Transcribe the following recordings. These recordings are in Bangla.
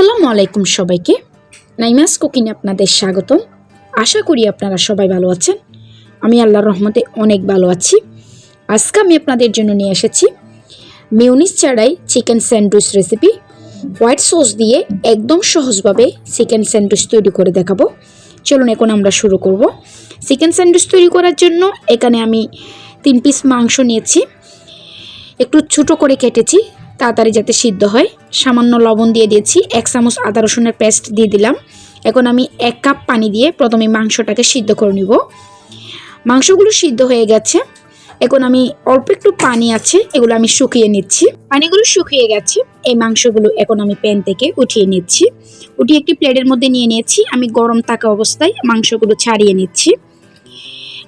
আসসালামু আলাইকুম সবাইকে। নাইমাস কুকিংয়ে আপনাদের স্বাগতম। আশা করি আপনারা সবাই ভালো আছেন। আমি আল্লাহর রহমতে অনেক ভালো আছি। আজকে আমি আপনাদের জন্য নিয়ে এসেছি মিউনিস ছাড়াই chicken sandwich recipe. White sauce দিয়ে একদম সহজভাবে চিকেন স্যান্ডউইচ তৈরি করে দেখাবো। চলুন এখন আমরা শুরু করব। চিকেন স্যান্ডউইচ তৈরি করার জন্য এখানে আমি তিন পিস মাংস নিয়েছি। একটু ছোটো করে কেটেছি। তাড়াতাড়ি যাতে সিদ্ধ হয়, সামান্য লবণ দিয়ে দিয়েছি, এক চামচ আদা রসুনের পেস্ট দিয়ে দিলাম। এখন আমি এক কাপ পানি দিয়ে প্রথমে মাংসটাকে সিদ্ধ করে নিব। মাংসগুলো সিদ্ধ হয়ে গেছে। এখন আমি অল্প একটু পানি আছে, এগুলো আমি শুকিয়ে নিচ্ছি। পানিগুলো শুকিয়ে গেছে, এই মাংসগুলো এখন আমি প্যান থেকে উঠিয়ে নিচ্ছি। উঠিয়ে একটি প্লেটের মধ্যে নিয়ে নিয়েছি। আমি গরম থাকা অবস্থায় মাংসগুলো ছাড়িয়ে নিচ্ছি।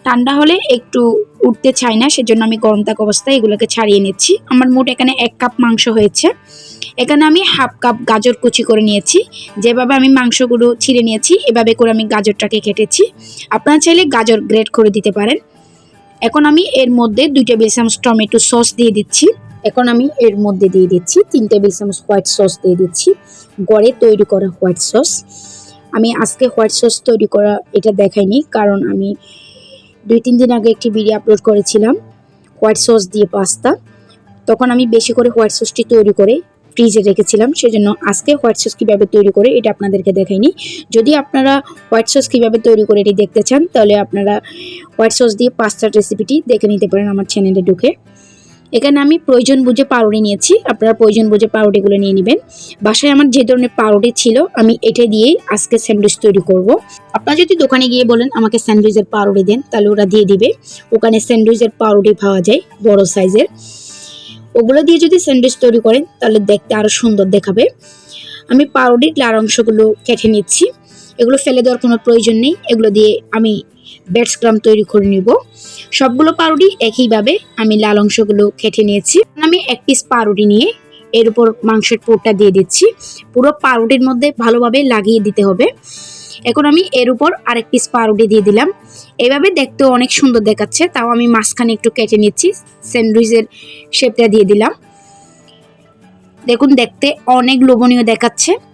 ঠান্ডা হলে একটু উঠতে চাই না, সেজন্য আমি গরম থাকা অবস্থায় এগুলোকে ছাড়িয়ে নিচ্ছি। আমার মোট এখানে এক কাপ মাংস হয়েছে। এখানে আমি হাফ কাপ গাজর কুচি করে নিয়েছি। যেভাবে আমি মাংসগুলো ছিঁড়ে নিয়েছি, এভাবে করে আমি গাজরটাকে কেটেছি। আপনারা চাইলে গাজর গ্রেট করে দিতে পারেন। এখন আমি এর মধ্যে দুই টেবিল চামচ টমেটো সস দিয়ে দিচ্ছি। এখন আমি এর মধ্যে দিয়ে দিচ্ছি তিন টেবিল চামচ হোয়াইট সস দিয়ে দিচ্ছি। গড়ে তৈরি করা হোয়াইট সস। আমি আজকে হোয়াইট সস তৈরি করা এটা দেখাইনি, কারণ আমি দুই তিন দিন আগে একটি ভিডিও আপলোড করেছিলাম হোয়াইট সস দিয়ে পাস্তা তখন আমি বেশি করে হোয়াইট সসটি তৈরি করে ফ্রিজে রেখেছিলাম, সেজন্য আজকে হোয়াইট সস কীভাবে তৈরি করে এটা আপনাদেরকে দেখাইনি। যদি আপনারা হোয়াইট সস কীভাবে তৈরি করে এটি দেখতে চান, তাহলে আপনারা হোয়াইট সস দিয়ে পাস্তার রেসিপিটি দেখে নিতে পারেন আমার চ্যানেলে ঢুকে। এখানে আমি প্রয়োজন বুঝে পাউরুটি নিয়েছি, আপনারা প্রয়োজন বুঝে পাউরুটিগুলো নিয়ে নেবেন। বাসায় আমার যে ধরনের পাউরুটি ছিল, আমি এটা দিয়েই আজকে স্যান্ডউইচ তৈরি করব। আপনারা যদি দোকানে গিয়ে বলেন, আমাকে স্যান্ডউইচের পাউরুটি দেন, তাহলে ওরা দিয়ে দিবে। ওখানে স্যান্ডউইচের পাউরুটি পাওয়া যায়, বড় সাইজের। ওগুলো দিয়ে যদি স্যান্ডউইচ তৈরি করেন, তাহলে দেখতে আরও সুন্দর দেখাবে। আমি পাউরুটির লাল অংশগুলো কেটে নিচ্ছি। এগুলো ফেলে দেওয়ার কোনো প্রয়োজন নেই। এগুলো দিয়ে আমি বেড স্ক্রাম তৈরি করে নিব। সবগুলো পাউরুটি একইভাবে আমি লাল অংশগুলো কেটে নিয়েছি। আমি এক পিস পাউরুটি নিয়ে এর উপর মাংসের পোরটা দিয়ে দিচ্ছি। পুরো পাউরুটির মধ্যে ভালোভাবে লাগিয়ে দিতে হবে। এখন আমি এর উপর আরেক পিস পাউরুটি দিয়ে দিলাম। এভাবে দেখতেও অনেক সুন্দর দেখাচ্ছে, তাও আমি মাঝখানে একটু কেটে নিচ্ছি। স্যান্ডউইচের শেপটা দিয়ে দিলাম। দেখুন, দেখতে অনেক লোভনীয় দেখাচ্ছে।